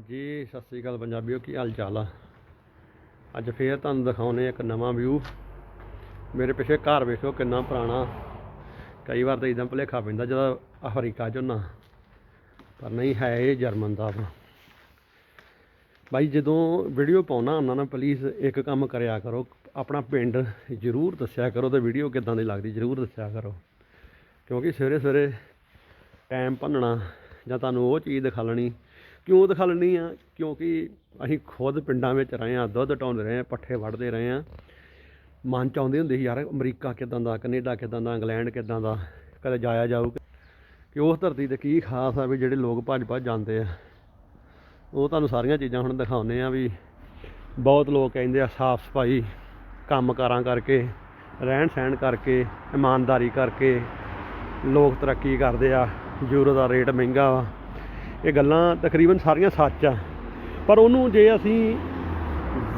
ਜੀ, ਸਤਿ ਸ੍ਰੀ ਅਕਾਲ ਪੰਜਾਬੀਓ, ਕੀ ਹਾਲ ਚਾਲ ਆ? ਅੱਜ ਫੇਰ ਤੁਹਾਨੂੰ ਦਿਖਾਉਨੇ ਇੱਕ ਨਵਾਂ ਵਿਊ ਮੇਰੇ ਪਿੱਛੇ ਘਰ ਵੇਖੋ ਕਿੰਨਾ ਪੁਰਾਣਾ। ਕਈ ਵਾਰ ਤਾਂ ਇਦਾਂ ਭੁਲੇਖਾ ਪੈਂਦਾ ਜਦੋਂ ਅਫਰੀਕਾ ਚੋਂ ਨਾ ਪਰ ਨਹੀਂ, ਹੈ ਇਹ ਜਰਮਨ ਦਾ ਵਾ ਬਾਈ, ਜਦੋਂ ਵੀਡੀਓ ਪਾਉਣਾ ਹੁੰਦਾ ਨਾ ਪਲੀਜ਼ ਇੱਕ ਕੰਮ ਕਰਿਆ ਕਰੋ। ਆਪਣਾ ਪਿੰਡ ਜ਼ਰੂਰ ਦੱਸਿਆ ਕਰੋ ਤੇ ਵੀਡੀਓ ਕਿੱਦਾਂ ਦੀ ਲੱਗਦੀ, ਜ਼ਰੂਰ ਦੱਸਿਆ ਕਰੋ। ਕਿਉਂਕਿ ਸਵੇਰੇ ਸਵੇਰੇ ਟਾਈਮ ਭੰਨਣਾ ਜਾਂ ਤੁਹਾਨੂੰ ਉਹ ਚੀਜ਼ ਦਿਖਾਲਣੀ ਕਿਉਂ ਦਿਖਾਲਣੀ ਆ? ਕਿਉਂਕਿ ਅਸੀਂ ਖੁਦ ਪਿੰਡਾਂ ਵਿੱਚ ਰਹੇ ਆ, ਦੁੱਧ ਟਾਉਂਦੇ ਰਹੇ ਆ, ਪੱਠੇ ਵੜਦੇ ਰਹੇ ਆ। ਮਨ ਚ ਆਉਂਦੇ ਹੁੰਦੇ ਸੀ, ਯਾਰ ਅਮਰੀਕਾ ਕਿਦਾਂ ਦਾ, ਕੈਨੇਡਾ ਕਿਦਾਂ ਦਾ, ਇੰਗਲੈਂਡ ਕਿਦਾਂ ਦਾ, ਕਦੇ ਜਾਇਆ ਜਾਊ ਕਿ। ਉਸ ਧਰਤੀ ਤੇ ਕੀ ਖਾਸ ਆ ਵੀ ਜਿਹੜੇ ਲੋਕ ਭੱਜ ਭੱਜ ਜਾਂਦੇ ਆ। ਉਹ ਤੁਹਾਨੂੰ ਸਾਰੀਆਂ ਚੀਜ਼ਾਂ ਹੁਣ ਦਿਖਾਉਂਦੇ ਆ ਵੀ ਬਹੁਤ ਲੋਕ ਕਹਿੰਦੇ ਆ ਸਾਫ਼ ਸਫ਼ਾਈ ਕੰਮਕਾਰਾਂ ਕਰਕੇ, ਰਹਿਣ ਸਹਿਣ ਕਰਕੇ, ਇਮਾਨਦਾਰੀ ਕਰਕੇ ਲੋਕ ਤਰੱਕੀ ਕਰਦੇ ਆ ਯੂਰੋ ਦਾ ਰੇਟ ਮਹਿੰਗਾ ਵਾ। ਇਹ ਗੱਲਾਂ ਤਕਰੀਬਨ ਸਾਰੀਆਂ ਸੱਚ ਆ। ਪਰ ਉਹਨੂੰ ਜੇ ਅਸੀਂ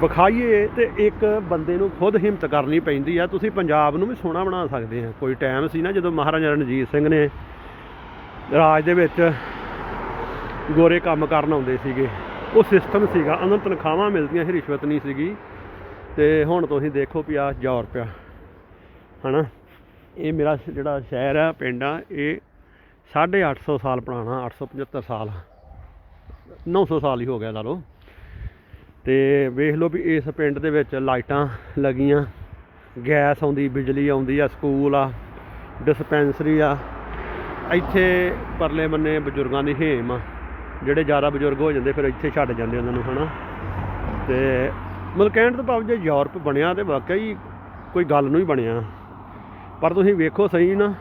ਵਿਖਾਈਏ ਤੇ ਇੱਕ ਬੰਦੇ ਨੂੰ ਖੁਦ ਹਿੰਮਤ ਕਰਨੀ ਪੈਂਦੀ ਆ। ਤੁਸੀਂ ਪੰਜਾਬ ਨੂੰ ਵੀ ਸੋਹਣਾ ਬਣਾ ਸਕਦੇ ਆ। ਕੋਈ ਟਾਈਮ ਸੀ ਨਾ ਜਦੋਂ ਮਹਾਰਾਜਾ ਰਣਜੀਤ ਸਿੰਘ ਨੇ ਰਾਜ ਦੇ ਵਿੱਚ ਗੋਰੇ ਕੰਮ ਕਰਨ ਆਉਂਦੇ ਸੀਗੇ। ਉਹ ਸਿਸਟਮ ਸੀਗਾ, ਉਹਨਾਂ ਤਨਖਾਹਾਂ ਮਿਲਦੀਆਂ ਸੀ, ਰਿਸ਼ਵਤ ਨਹੀਂ ਸੀਗੀ। ਤੇ ਹੁਣ ਤੁਸੀਂ ਦੇਖੋ ਵੀ ਆ ਯੂਰਪ ਆ ਹਨਾ? ਇਹ ਮੇਰਾ ਜਿਹੜਾ ਸ਼ਹਿਰ ਆ, ਪਿੰਡ ਆ, ਇਹ 850 ਸਾਲ ਪੁਰਾਣਾ 875 ਸਾਲ। 900 ਸਾਲ ਹੀ ਹੋ ਗਿਆ ਲਾ ਲਓ। ਤੇ ਵੇਖ ਲਓ ਵੀ ਇਸ ਪਿੰਡ ਦੇ ਵਿੱਚ ਲਾਈਟਾਂ ਲੱਗੀਆਂ। ਗੈਸ ਆਉਂਦੀ, ਬਿਜਲੀ ਆਉਂਦੀ ਆ, ਸਕੂਲ ਆ, ਡਿਸਪੈਂਸਰੀ ਆ। ਇੱਥੇ ਪਰਲੇ ਮੰਨੇ ਬਜ਼ੁਰਗਾਂ ਦੀ ਹੇਮ ਆ। ਜਿਹੜੇ ਜ਼ਿਆਦਾ ਬਜ਼ੁਰਗ ਹੋ ਜਾਂਦੇ, ਫਿਰ ਇੱਥੇ ਛੱਡ ਜਾਂਦੇ ਉਹਨਾਂ ਨੂੰ, ਹਨਾ। ਤੇ ਮਤਲਬ ਕਹਿਣ ਤੋਂ ਭਾਵ ਜੇ ਯੂਰਪ ਬਣਿਆ ਤੇ ਵਾਕਈ ਕੋਈ ਗੱਲ ਨੂੰ ਹੀ ਬਣਿਆ। ਪਰ ਤੁਸੀਂ ਵੇਖੋ ਸਹੀ ਨਾ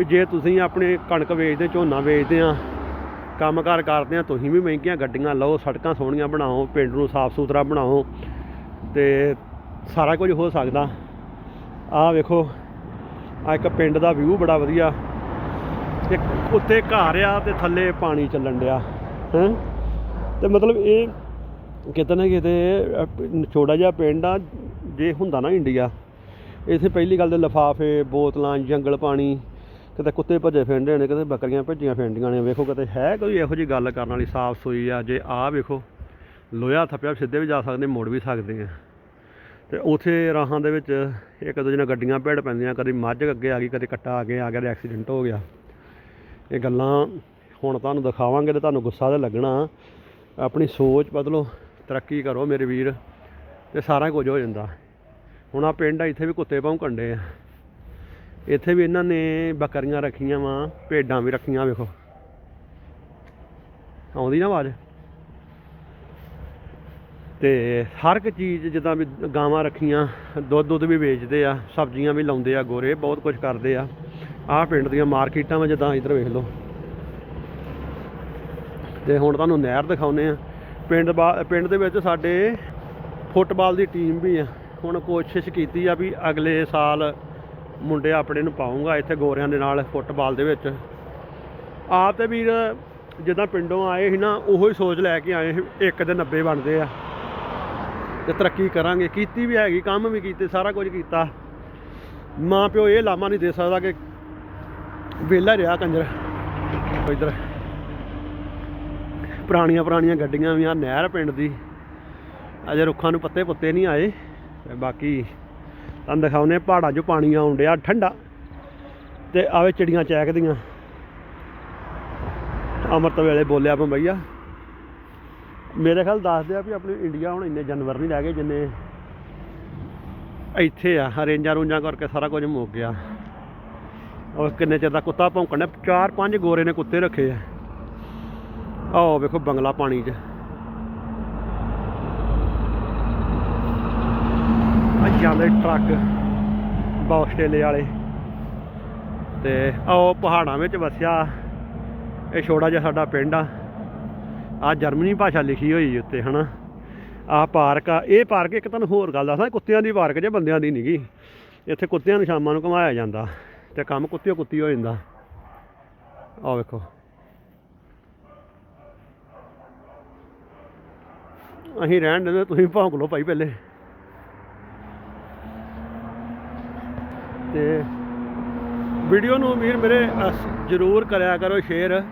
ਵੀ ਜੇ ਤੁਸੀਂ ਆਪਣੇ ਕਣਕ ਵੇਚਦੇ, ਝੋਨਾ ਵੇਚਦੇ ਆ, ਕੰਮਕਾਰ ਕਰਦੇ ਆ, ਤੁਸੀਂ ਵੀ ਮਹਿੰਗੀਆਂ ਗੱਡੀਆਂ ਲਓ, ਸੜਕਾਂ ਸੋਹਣੀਆਂ ਬਣਾਓ, ਪਿੰਡ ਨੂੰ ਸਾਫ਼ ਸੁਥਰਾ ਬਣਾਓ, ਤੇ ਸਾਰਾ ਕੁਝ ਹੋ ਸਕਦਾ। ਆਹ ਵੇਖੋ ਆ ਇੱਕ ਪਿੰਡ ਦਾ ਵਿਊ ਬੜਾ ਵਧੀਆ। ਇੱਕ ਉੱਤੇ ਘਰ ਆ ਤੇ ਥੱਲੇ ਪਾਣੀ ਚੱਲਣ ਡਿਆ, ਹੈ? ਤੇ ਮਤਲਬ ਇਹ ਕਿਤੇ ਨਾ ਕਿਤੇ ਛੋਟਾ ਜਿਹਾ ਪਿੰਡ ਆ, ਜੇ ਹੁੰਦਾ ਨਾ ਇੰਡੀਆ, ਇੱਥੇ ਪਹਿਲੀ ਗੱਲ ਤੇ ਲਿਫਾਫੇ, ਬੋਤਲਾਂ, ਜੰਗਲ ਪਾਣੀ ਕਿਤੇ ਕੁੱਤੇ ਭੱਜੇ ਫਿਰਦੇ ਨੇ, ਕਿਤੇ ਬੱਕਰੀਆਂ ਭੱਜੀਆਂ ਫਿਰਦੀਆਂ ਨੇ, ਵੇਖੋ ਕਿਤੇ ਹੈ ਕੋਈ ਇਹੋ ਜਿਹੀ ਗੱਲ ਕਰਨ ਵਾਲੀ ਸਾਫ਼ ਸੂਈ ਆ, ਜੇ ਆਹ ਵੇਖੋ, ਲੋਹਾ ਥੱਪਿਆ ਸਿੱਧੇ ਵੀ ਜਾ ਸਕਦੇ, ਮੁੜ ਵੀ ਸਕਦੇ ਆ। ਤੇ ਉਥੇ ਰਾਹਾਂ ਦੇ ਵਿੱਚ ਇੱਕ ਦੂਜੇ ਨਾਲ ਗੱਡੀਆਂ ਭਿੜ ਪੈਂਦੀਆਂ, ਕਦੀ ਮੱਝ ਅੱਗੇ ਆ ਗਈ, ਕਦੇ ਕੱਟਾ ਅੱਗੇ ਆ ਗਿਆ, ਤੇ ਐਕਸੀਡੈਂਟ ਹੋ ਗਿਆ। ਇਹ ਗੱਲਾਂ ਹੁਣ ਤੁਹਾਨੂੰ ਦਿਖਾਵਾਂਗੇ ਤੇ ਤੁਹਾਨੂੰ ਗੁੱਸਾ ਤਾਂ ਲੱਗਣਾ। ਆਪਣੀ ਸੋਚ ਬਦਲੋ, ਤਰੱਕੀ ਕਰੋ ਮੇਰੇ ਵੀਰ, ਤੇ ਸਾਰਾ ਕੁਝ ਹੋ ਜਾਂਦਾ। ਹੁਣ ਆ ਪਿੰਡ ਆ, ਇੱਥੇ ਵੀ ਕੁੱਤੇ ਭੌਂਕਣ ਡੇ ਆ। ਇੱਥੇ ਵੀ ਇਹਨਾਂ ਨੇ ਬੱਕਰੀਆਂ ਰੱਖੀਆਂ ਵਾ, ਭੇਡਾਂ ਵੀ ਰੱਖੀਆਂ ਵੇਖੋ। ਆਉਂਦੀ ਨਾ ਆਵਾਜ਼? ਤੇ ਹਰ ਇੱਕ ਚੀਜ਼ ਜਿੱਦਾਂ ਵੀ ਗਾਵਾਂ ਰੱਖੀਆਂ, ਦੁੱਧ ਦੁੱਧ ਵੀ ਵੇਚਦੇ ਆ, ਸਬਜ਼ੀਆਂ ਵੀ ਲਾਉਂਦੇ ਆ ਗੋਰੇ, ਬਹੁਤ ਕੁਝ ਕਰਦੇ ਆ। ਆਹ ਪਿੰਡ ਦੀਆਂ ਮਾਰਕੀਟਾਂ ਵਾ ਜਿੱਦਾਂ ਇੱਧਰ ਵੇਖ ਲਓ। ਤੇ ਹੁਣ ਤੁਹਾਨੂੰ ਨਹਿਰ ਦਿਖਾਉਨੇ ਆ। ਪਿੰਡ ਬਾ- ਪਿੰਡ ਦੇ ਵਿੱਚ ਸਾਡੇ ਫੁੱਟਬਾਲ ਦੀ ਟੀਮ ਵੀ ਆ। ਹੁਣ ਕੋਸ਼ਿਸ਼ ਕੀਤੀ ਆ ਵੀ ਅਗਲੇ ਸਾਲ ਮੁੰਡੇ ਆਪਣੇ ਨੂੰ ਪਾਉਂਗਾ ਇੱਥੇ ਗੋਰਿਆਂ ਦੇ ਨਾਲ ਫੁੱਟਬਾਲ ਦੇ ਵਿੱਚ। ਆਪ ਤੇ ਵੀਰ ਜਿੱਦਾਂ ਪਿੰਡੋਂ ਆਏ ਸੀ ਨਾ, ਉਹੋ ਹੀ ਸੋਚ ਲੈ ਕੇ ਆਏ ਸੀ, ਇੱਕ ਦੇ 90 ਬਣਦੇ ਆ। ਤੇ ਤਰੱਕੀ ਕਰਾਂਗੇ। ਕੀਤੀ ਵੀ ਹੈਗੀ, ਕੰਮ ਵੀ ਕੀਤੇ, ਸਾਰਾ ਕੁਝ ਕੀਤਾ। ਮਾਂ ਪਿਓ ਇਹ ਲਾਮਾ ਨਹੀਂ ਦੇ ਸਕਦਾ ਕਿ ਵਿਹਲਾ ਰਿਹਾ ਕੰਜਰ। ਇਧਰ ਪੁਰਾਣੀਆਂ ਪੁਰਾਣੀਆਂ ਗੱਡੀਆਂ ਵੀ ਆ ਨਹਿਰ ਪਿੰਡ ਦੀ। ਅਜੇ ਰੁੱਖਾਂ ਨੂੰ ਪੱਤੇ ਪੁੱਤੇ ਨਹੀਂ ਆਏ। ਬਾਕੀ ਤੁਹਾਨੂੰ ਦਿਖਾਉਨੇ ਪਹਾੜਾਂ 'ਚੋਂ ਪਾਣੀ ਆਉਣ ਡਿਆ ਠੰਡਾ। ਤੇ ਆਵੇ ਚਿੜੀਆਂ ਚਹਿਕਦੀਆਂ ਅੰਮ੍ਰਿਤ ਵੇਲੇ ਬੋਲਿਆ ਬੰਬਈਆ ਮੇਰੇ ਖਿਆਲ ਦੱਸਦੇ ਆ ਵੀ ਆਪਣੇ ਇੰਡੀਆ ਹੁਣ ਇੰਨੇ ਜਾਨਵਰ ਨਹੀਂ ਰਹਿ ਗਏ ਜਿੰਨੇ ਇੱਥੇ ਆ। ਰੇਂਜਾਂ ਰੂੰਜਾਂ ਕਰਕੇ ਸਾਰਾ ਕੁਝ ਮੁੱਕ ਗਿਆ। ਉਹ ਕਿੰਨੇ ਚਿਰ ਦਾ ਕੁੱਤਾ ਭੌਂਕਣ ਚਾਰ ਪੰਜ ਗੋਰੇ ਨੇ ਕੁੱਤੇ ਰੱਖੇ ਆ। ਆਹ ਵੇਖੋ ਬੰਗਲਾ ਪਾਣੀ 'ਚ ਆ ਜਾਂਦੇ ਟਰੱਕ ਆਸਟ੍ਰੇਲੀਆ ਵਾਲੇ। ਤੇ ਆਓ ਪਹਾੜਾਂ ਵਿੱਚ ਵਸਿਆ। ਇਹ ਛੋਟਾ ਜਿਹਾ ਸਾਡਾ ਪਿੰਡ ਆ। ਆ ਜਰਮਨੀ ਭਾਸ਼ਾ ਲਿਖੀ ਹੋਈ ਉੱਤੇ, ਹਨਾ? ਆਹ ਪਾਰਕ ਆ। ਇਹ ਪਾਰਕ ਇੱਕ ਤੁਹਾਨੂੰ ਹੋਰ ਗੱਲ ਦੱਸਦਾ ਕੁੱਤਿਆਂ ਦੀ ਪਾਰਕ ਜੇ ਬੰਦਿਆਂ ਦੀ ਨਹੀਂਗੀ ਇੱਥੇ ਕੁੱਤਿਆਂ ਨੂੰ ਸ਼ਾਮਾਂ ਨੂੰ ਘੁਮਾਇਆ ਜਾਂਦਾ। ਤੇ ਕੰਮ ਕੁੱਤਿਓ ਕੁੱਤੀ ਹੋ ਜਾਂਦਾ। ਆਹ ਵੇਖੋ। ਅਸੀਂ ਰਹਿਣ ਦਿੰਦੇ ਤੁਸੀਂ ਭੌਂਕ ਲਓ ਭਾਈ ਪਹਿਲੇ। ਤੇ ਵੀਡੀਓ ਨੂੰ ਵੀਰ ਮੇਰੇ ਅਸ- ਜ਼ਰੂਰ ਕਰਿਆ ਕਰੋ ਸ਼ੇਅਰ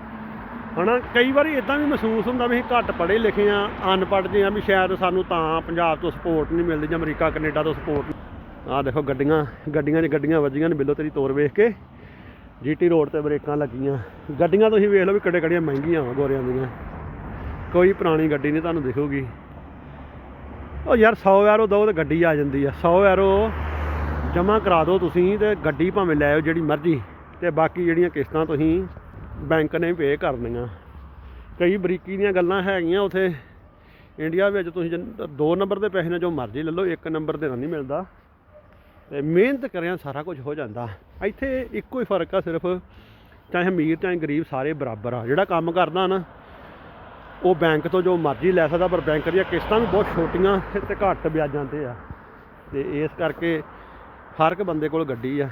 ਹਨਾ, ਕਈ ਵਾਰੀ ਇਦਾਂ ਵੀ ਮਹਿਸੂਸ ਹੁੰਦਾ ਵੀ ਅਸੀਂ ਘੱਟ ਪੜ੍ਹੇ ਲਿਖੇ ਆ, ਅਨਪੜ੍ਹ ਜੇ ਆ ਵੀ ਸ਼ਾਇਦ ਸਾਨੂੰ ਤਾਂ ਪੰਜਾਬ ਤੋਂ ਸਪੋਰਟ ਨਹੀਂ ਮਿਲਦੀ ਜਾਂ ਅਮਰੀਕਾ, ਕੈਨੇਡਾ ਤੋਂ ਸਪੋਰਟ ਆਹ ਦੇਖੋ ਗੱਡੀਆਂ ਗੱਡੀਆਂ 'ਚ ਗੱਡੀਆਂ ਵੱਜੀਆਂ ਨੇ ਬਿੱਲੋ ਤੇਰੀ ਤੋਰ ਵੇਖ ਕੇ। ਜੀਟੀ ਰੋਡ ਤੇ ਬ੍ਰੇਕਾਂ ਲੱਗੀਆਂ। ਗੱਡੀਆਂ ਤੁਸੀਂ ਵੇਖ ਲਓ ਵੀ ਕਿੱਡੇ ਕਿੱਡੀਆਂ ਮਹਿੰਗੀਆਂ ਵਾ ਗੋਰਿਆਂ ਦੀਆਂ। ਕੋਈ ਪੁਰਾਣੀ ਗੱਡੀ ਨਹੀਂ ਤੁਹਾਨੂੰ ਦਿਖੂਗੀ। ਉਹ ਯਾਰ 100 ਯਾਰੋ ਦੋ ਤੇ ਗੱਡੀ ਆ ਜਾਂਦੀ ਆ। 100 ਯਾਰੋ ਜਮ੍ਹਾਂ ਕਰਾ ਦਿਓ ਤੁਸੀਂ ਤੇ ਗੱਡੀ ਭਾਵੇਂ ਲੈ ਆਓ ਜਿਹੜੀ ਮਰਜ਼ੀ ਤੇ ਬਾਕੀ ਜਿਹੜੀਆਂ ਕਿਸ਼ਤਾਂ ਤੁਸੀਂ ਬੈਂਕ ਨੇ ਪੇ ਕਰਨੀਆਂ। ਕਈ ਬਰੀਕੀ ਦੀਆਂ ਗੱਲਾਂ ਹੈਗੀਆਂ ਉਥੇ। ਇੰਡੀਆ ਵਿੱਚ ਤੁਸੀਂ ਜਨ- ਦੋ ਨੰਬਰ ਦੇ ਪੈਸੇ ਨਾਲ ਜੋ ਮਰਜ਼ੀ ਲੈ ਲਓ, ਇੱਕ ਨੰਬਰ ਦੇ ਨਾਲ ਨਹੀਂ ਮਿਲਦਾ। ਤੇ ਮਿਹਨਤ ਕਰਿਆ ਸਾਰਾ ਕੁਝ ਹੋ ਜਾਂਦਾ। ਇੱਥੇ ਇੱਕੋ ਹੀ ਫ਼ਰਕ ਆ ਸਿਰਫ, ਚਾਹੇ ਅਮੀਰ ਚਾਹੇ ਗਰੀਬ, ਸਾਰੇ ਬਰਾਬਰ ਆ। ਜਿਹੜਾ ਕੰਮ ਕਰਦਾ ਨਾ, ਉਹ ਬੈਂਕ ਤੋਂ ਜੋ ਮਰਜ਼ੀ ਲੈ ਸਕਦਾ, ਪਰ ਬੈਂਕ ਦੀਆਂ ਕਿਸ਼ਤਾਂ ਵੀ ਬਹੁਤ ਛੋਟੀਆਂ ਤੇ ਘੱਟ ਵਿਆਜਾਂ ਤੇ ਆ। ਤੇ ਇਸ ਕਰਕੇ ਹਰ ਇੱਕ ਬੰਦੇ ਕੋਲ ਗੱਡੀ ਆ।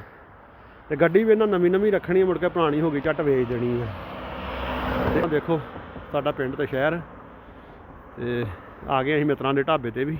ਤੇ ਗੱਡੀ ਵੀ ਇਹਨਾਂ ਨਵੀਂ ਨਵੀਂ ਰੱਖਣੀ ਮੁੜ ਕੇ ਪੁਰਾਣੀ ਹੋ ਗਈ, ਝੱਟ ਵੇਚ ਦੇਣੀ ਆ। ਤੇ ਦੇਖੋ, ਸਾਡਾ ਪਿੰਡ ਤੇ ਸ਼ਹਿਰ ਤੇ ਆ ਗਏ ਅਸੀਂ ਮਿੱਤਰਾਂ ਦੇ ਢਾਬੇ ਤੇ ਵੀ।